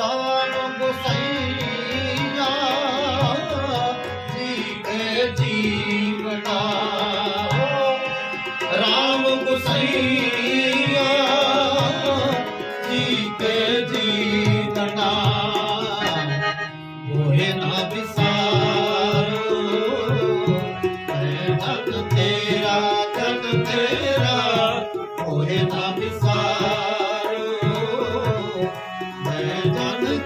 ਰਾਮ ਗੁਸਈਆ ਜੀ ਕੇ ਜੀਵਨਾ। ਰਾਮ ਗੁਸਈਆ ਜੀ ਕੇ ਜੀਵਨਾ। ਹੋਏ ਨਾ ਵਿਸਾਰੋ ਮੈਂ ਜਗ ਤੇਰਾ ਜਗ ਤੇਰਾ। ਹੋਏ ਨਾ ਵਿਸਾਰੋ।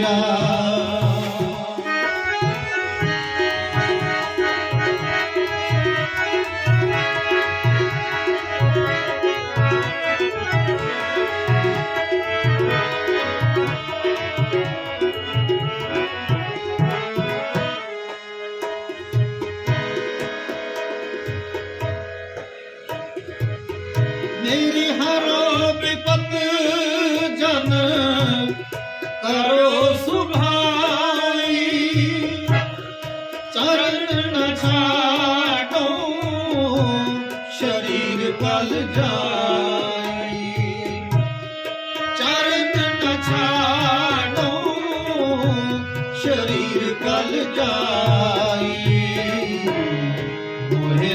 ਤੇਰਾ ਮੇਰੀ ਹਰੋ ਕਲ ਜਾਈ। ਚਰਨ ਨਛਾਣੋ ਸ਼ਰੀਰ ਕਲ ਜਾਈ। ਮੋਹਿ